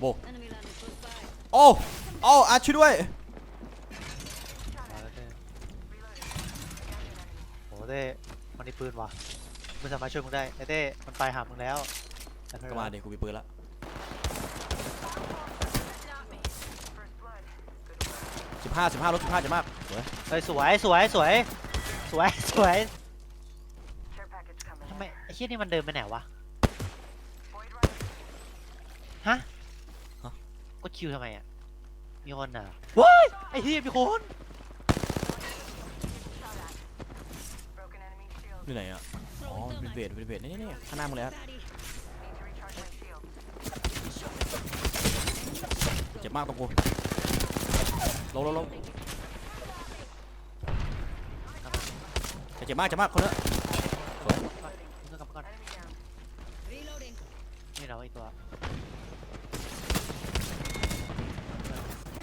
โบ Enemy landed close by. โอ้โอ้อาช่วยด้วยมาแล้วเต้โอ้เต้มันมีปืนว่ะมันสามารถช่วยมึงได้ไอ้เต้มันไปหามึงแล้วแต่ไเป็นก็ไรมาดิกูมีปืนละสิบห้าสิบห้าลบสิบห้าจะมากสวยเฮ้ยสวยสวยสวยสวยสวยทำไมไอ้เชี่ยนี่มันเดินไปไหนวะฮะก ดคิวทำไมอะ มีคนอะว้ายไอ้เหี้ยมีคนอยู่ไหนอะ อ๋อ Throwing เป็น thermite. เบสเป็นเบสนี่นี่ข้างหน้ามึงเลยครับ Fatty. เจ็บมากตรงกูลงลงลงเจ็บมากเจ็บมากคนละมึงกลับมาก่อน Reloading. นี่เราไอ้ตัว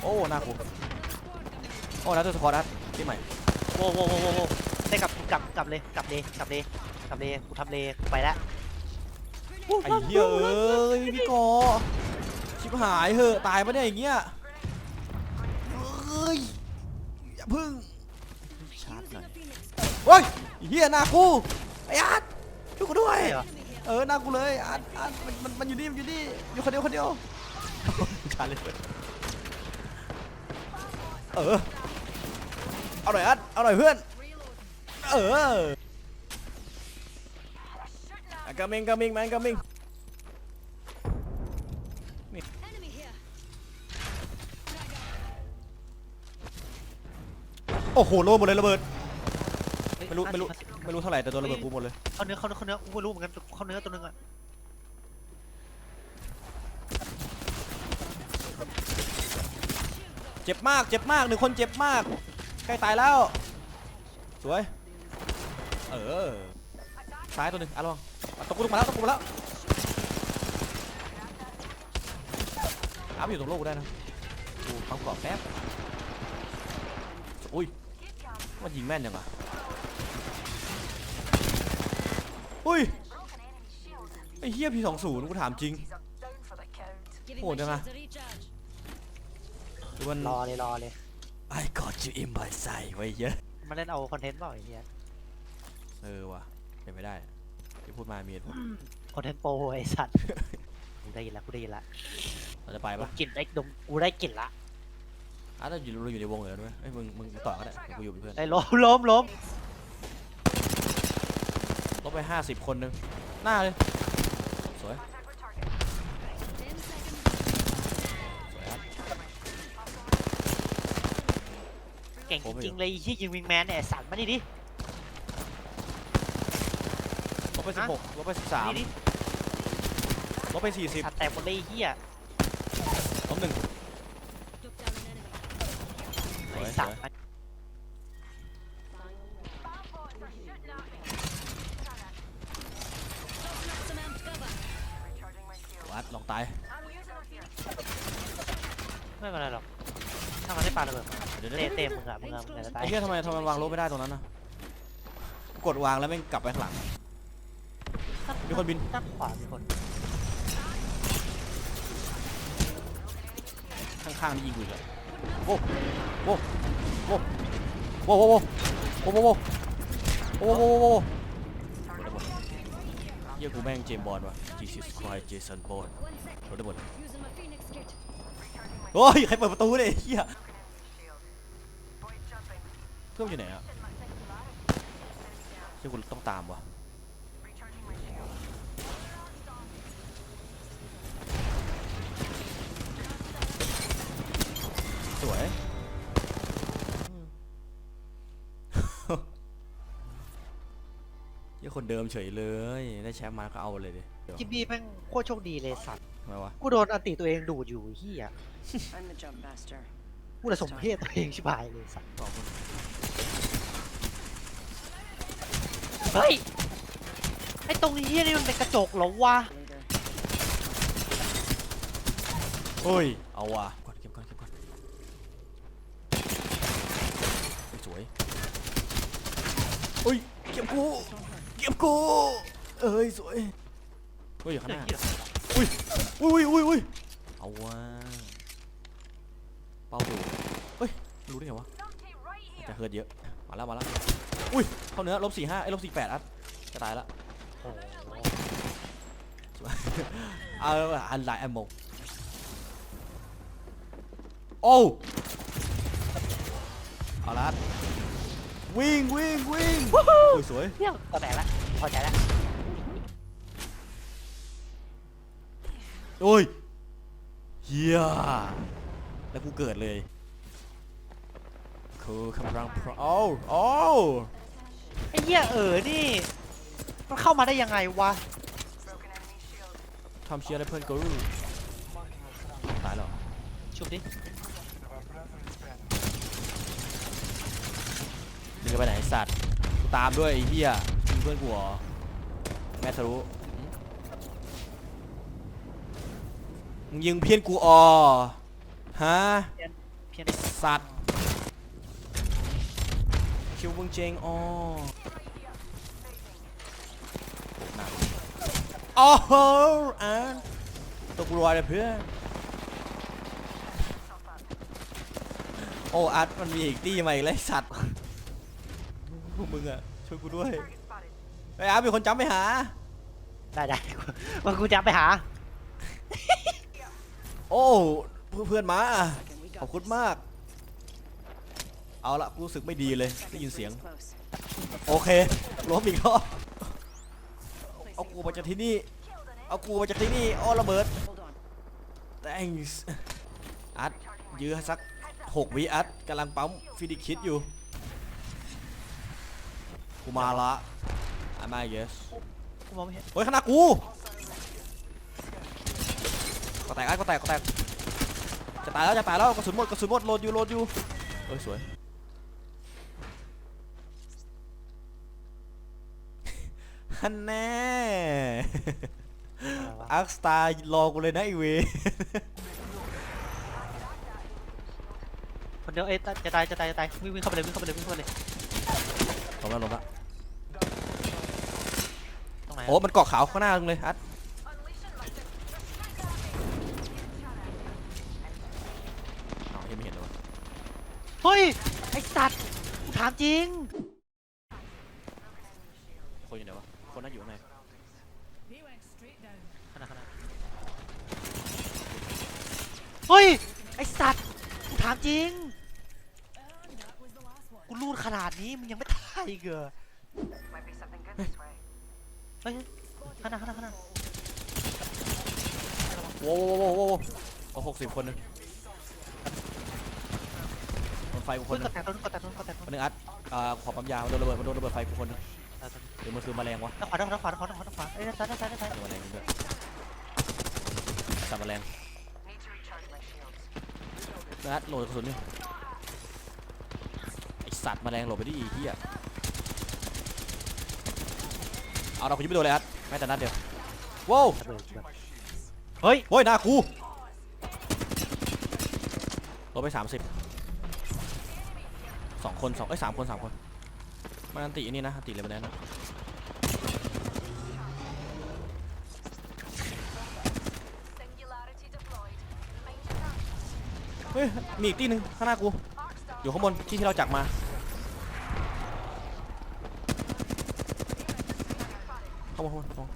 โอ้หน้ากู Another squad coming. โอ้นัดตัวสควอตนัดที่ใหม่โว้โว้โว้โว้โว้ได้กลับกลับกลับเลยกลับเลยกลับเลยกลับเลยกูทำเลยไปแล้วไอ้เหี้ยเอ้ยพี่กอชิบหายเหอะตายปะเนี่ยอย่างเงี้ยเอ้ยอย่าพึ่งชาร์จหน่อย Using a phoenix. เฮ้ยไอ้เหี้ยหน้ากูไอ้อาร์ตช่วยกูด้วยใช่เหรอเออหน้ากูเลยอาร์ตอาร์ตมันมันมันอยู่นี่มันอยู่นี่อยู่คนเดียวคนเดียวชาร์จเลย เออ เอาหน่อยอาร์ตเอาหน่อยเพื่อน Reloading. เออ coming coming man coming Enemy here. โอ้โหโลหมดเลยระเบิดเฮ้ยไม่รู้ไม่รู้ห้าสิบไม่รู้เท่าไหร่แต่ตัวระเบิดกูหมดเลย เข้าเนื้อเข้าเนื้อเข้าเนื้อกูไม่รู้เหมือนกันเข้าเนื้อตัวนึงอะ เจ็บมาก เจ็บมากหนึ่งคนเจ็บมาก ใกล้ตายแล้ว สวย เออซ้ายตัวหนึ่งอะลองอะตกกูลมาแล้วตกกูมาแล้วอัพอยู่ตรงโลกได้นะกูเอาเกาะแป๊บอุ้ยมันยิงแม่นยังอะอุ้ยไอ้เหี้ยพีสองศูนย์กูถามจริง Giving Oh, my don't shields a recharge. คือมันรอเลยรอเลย I got you in my sight ไว้เยอะมาเล่นเอาคอนเทนต์เปล่าไอ้เหี้ยเออว่ะเป็นไม่ได้ที่พูดมามีเหตุผลคอนเทนต์โปรไอ้สัตว์กูได้ยินละกูได้ยินละเราจะไปดปะมกลิ่นได้ดมกูได้กลิ่นละอะเราอยู่เราอยู่ในวงเหรอด้วยเอ้ยมึงมึงมึงต่อก็ได้เดี๋ยวกูอยู่เป็นเพื่อนไอ้ล้มล้มล้มลบไปห้าสิบคนหนึงหน้าเลยสวย Ten seconds. สวยครับ เก่งโอ้จไม่ริงๆเลยไอ้ที่ยิงวิงแมนเนี่ยไอ้สัตว์มานี่ดิลบไปสิบหกลบไปสิบสามนี่ดิลบไปสี่สิบสัตว์แตกหมดเลยไอ้เหี้ยลบหนึ่ง Took down an enemy. สวยไอ้สสัตวยว์มัน ปาระเบิดมาเดี๋ยวเดี๋ยวเตะเดี๋ยวเตะมึงอะมึงอะมึงอะจะตายไอ้เหี้ยทำไมทำไมวางลบไม่ได้ตรงนั้นนะกดวางแล้วแม่งกลับไปข้างหลัง มีคนบิน ด้านขวามีคนข้างๆนี่ยิงกูอีกแล้วโว้โว้โว้โว้โว้โว้โว้โว้โว้โว้โว้โว้โว้โว้เหี้ยกูแม่งเจมส์บอลว่ะ Jesus Christ Jason Bourne One sec. โดนได้หมด Using my phoenix kit. โอ้ยใครเปิดประตูเนี่ยไอ้เฮีย เพื่อนอยู่ไหนอะเฮียกูต้องตามว่ะสวยเฮียคนเดิมเฉยเลย ได้แชมป์มาก็เอาเลยดิเดี๋ยวจิบบี้แม่งโคตรโชคดีเลยสัตว์ทำไมวะ กูโดนอันติตัวเองดูดอยู่ไอ้เหี้ย I'm the jump master. กูเลยสมเพศตัวเองชิบหายเลยสัตว์สองคน เฮ้ย ไอ้ตรงเหี้ยนี่มันเป็นกระจกเหรอวะ Later. เฮ้ย เอาว่ะก่อนเก็บก่อนเก็บก่อนเฮ้ยสวยอุ้ย เก็บกู เก็บกู เอ้ย สวย เฮ้ยอยู่ข้างหน้าเหี้ยอุ้ยอุ้ยอุ้ยอุ้ยเอาว่าเป้าดูเฮ้ย รู้ได้ไงวะ จะเฮิร์ตเยอะ มาแล้วมาแล้วอุ้ยเข้าเนื้อลบสี่ห้าไอ้ลบสี่แปดอัพจะตายแล้วอ้โหเอาอันไลน์แอมโมโอ้เอาละวิ่งวิ่งวิ่งอุ้ยสวยเที่ยวก็แตกละพอใจละโอ้ยเฮียแล้วกูเกิดเลย คือกำลังพร้อมโอ้โอ้ไอ้เหี้ยเออนี่ มันเข้ามาได้ยังไงวะทำเชียร์ได้เพื่อนกูตายแล้วชุบดิมึงจะไปไหนไอ้สัตว์กูตามด้วยไอ้เหี้ยมึงเพื่อนกูเหรอแม่ทะลุมึงยิงเพี้ยนกูอ๋อฮะเพี้ยนสัตว์ คิวมึงเจงอ๋อโอ้หนักโอ้โหอ่านตัวกูรวยเลยเพื่อนโอ้อาร์ตมันมีอีกตี้ใหม่เลยสัตว์พวกมึงอะช่วยกูด้วยไอ้ยอาร์ตมีคนจำไปหา ได้ได้มันกูจะไปหา โอ้เพื่อนเพื่อนมาขอบคุณมาก เอาละกูรู้สึกไม่ดีเลยได้ยินเสียง โอเคล้มอีกรอบเอากูมาจากที่นี่ เอากูมาจากที่นี่อ้อระเบิด thanks อัดยื้อให้สักหกวิอัดกำลังปั๊มฟิดิคิดอยู่กูมาละ I might guess กูมองไม่เห็นเฮ้ยขางหนาดกูก็แตกอัดก็แตกก็แตกจะตายแล้วจะตายแล้วกระสุนหมดกระสุนหมดโหลดอยู่โหลดอยู่เอ้ยสวย ฮันแน่อะไรวะอาร์คสตาร์รอกูเลยนะไอเวคนเดียวเอ้ยจะตายจะตายจะตายวิ่งวิ่งเข้าไปเลยวิ่งเข้าไปเลยวิ่งเข้าไปเลยลงแล้วลงแล้วตรงไหนอะโอ้มันเกาะขาวข้างหน้ามึงเลยอัดอ้าวยังไม่เห็นเลยวะเฮ้ย ไอ้สัตว์กูถามจริง คนอยู่ไหนวะ คนน่าอยู่ข้างใน ขนาดขนาดเฮ้ย ไอ้สัตว์กูถามจริง กูรูดขนาดนี้มึงยังไม่ตายอีกเหรอ Might be something good this way. เฮ้ยขนาดขนาดขนาดโว้วโว้วโว้วโว้วโอ้หกสิบคนหนึงโดนไฟกูคเฮ้ยนหนึกงดแตกโดนกดแตกโดนกดแตกโดคนนหนึงอัดอ่าขอปั๊มยามันโดนระเบิดมันโดนระเบิดไฟกูคนหนึงตายตายหรือมันคือแมลงวะด้านขวาด้านขวาด้านขวาด้านขวาด้านขวาเอ้ยด้านซ้ายด้านซ้ายด้านซ้ายเดี๋ยวแมลงด้วยสัตว์แมลง Need to recharge my shields. นัดโหลดกระสุนนี่ไอสัตว์แมลงโหลดไปดิอีเหี้ยเอาเราคุณยิงไม่โดนเลยอัดแม้แต่นัดเดียวว้าวเฮ้ยโอ้ยหน้ากูลดไปสามสิบสองคนสองเอ้ยสามคนสามคนมันอันติอันนี่นะอันติเลยมันนั้นนะ เฮ้ยมีอีกที่หนึ่งข้างหน้ากู อยู่ข้างบนที่ที่เราจักมาเข้ามาเข้ามาเข้ามา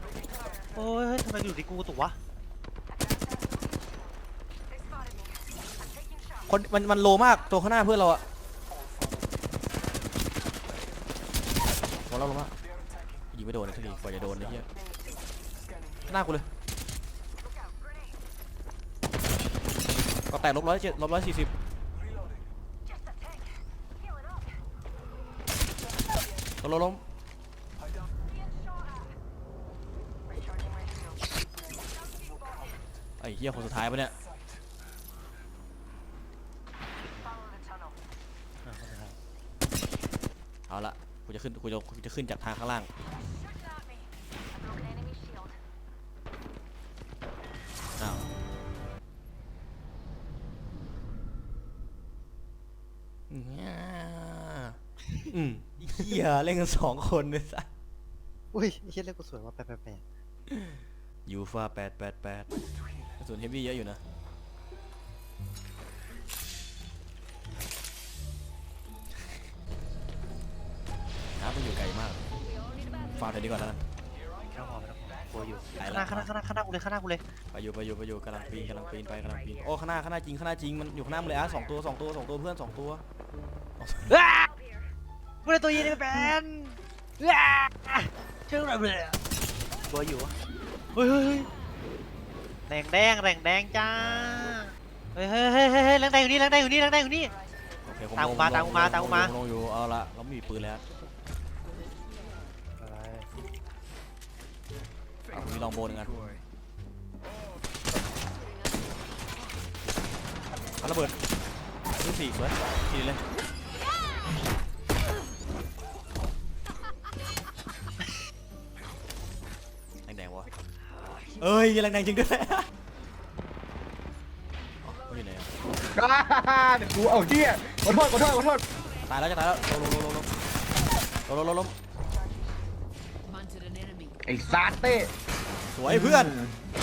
โอ้ยเฮ้ยทำไมอยู่ที่กูตุกวะ They spotted me. I'm taking shots. คนมันมันโลมากตัวข้างหน้าเพื่อนเราอะลงแล้วลงแล้วยิงไม่โดนเลยสักทีกว่าจะโดนไอ้เหี้ยหน้ากูเลย ก็แตกลบร้อยเจ็ดลบร้อยสี่สิบ Just a tick. Healing up. ลงลงลง Being shot at. Recharging my shields. ไอ้เหี้ยคนสุดท้ายปะเนี่ยเอาละกูจะขึ้นกูจะกูจะขึ้นจากทางข้างล่าง อืมเหี้ยเล่นกันสองคนเลยสัสอุ้ยเฮียเล่นกูสวยว่าแปดแปดแปดยูฟาแปดแปดแปดส่วนเฮฟวี่เยอะอยู่นะ น้ำมันอยู่ไกลมาก ฟาร์มเดี๋ยวนี้ก่อนแล้วกันไไม่อยู่ข้างหน้าข้างหน้าข้างหน้ากูเลยข้างหน้ากูเลยไปอยู่ไปอยู่ไปอยู่กำลังปีนกำลังปีนไปกำลังปีน โอ้ข้างหน้าข้างหน้าจริงข้างหน้าจริงมันอยู่ข้างหน้ามึเลยอะสองตัวสองตัวสองตัวเพื่อนสองตัว อ้ากูได้ตัวยีนไม่เป็นอ้าช่วยหน่อยเลยกลัวอยู่เฮ้ยเฮ้ยเฮ้ยแรงแดงแรงแดงจ้าเฮ้ยเฮ้ยเฮ้ยเฮ้ยเฮ้ยแรงแดงอยู่นี่แรงแดงอยู่นี่แรงแดงอยู่นี่ โอเคตามกูมาตามกูมาตามกูมา ลงอยู่เอาละเราไม่มีปืนแล้วเอามีลองโบนกันเอาระเบิดลูกสี่สวยทีเลย เอ้ยแรงแดงจริงด้วยอ๋อไม่อยู่ไหนอะเดี๋ยวกูเอาเหี้ยขอโทษขอโทษขอโทษตายแล้วจะตายแล้วลงลงลงลงลงลงลงลง Hunted an enemy. ไอ้ซาเต้สวยเพื่อน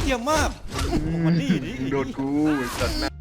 เยี่ยมมากมันนี่ดิโดนกูไอ้สัตว์นะ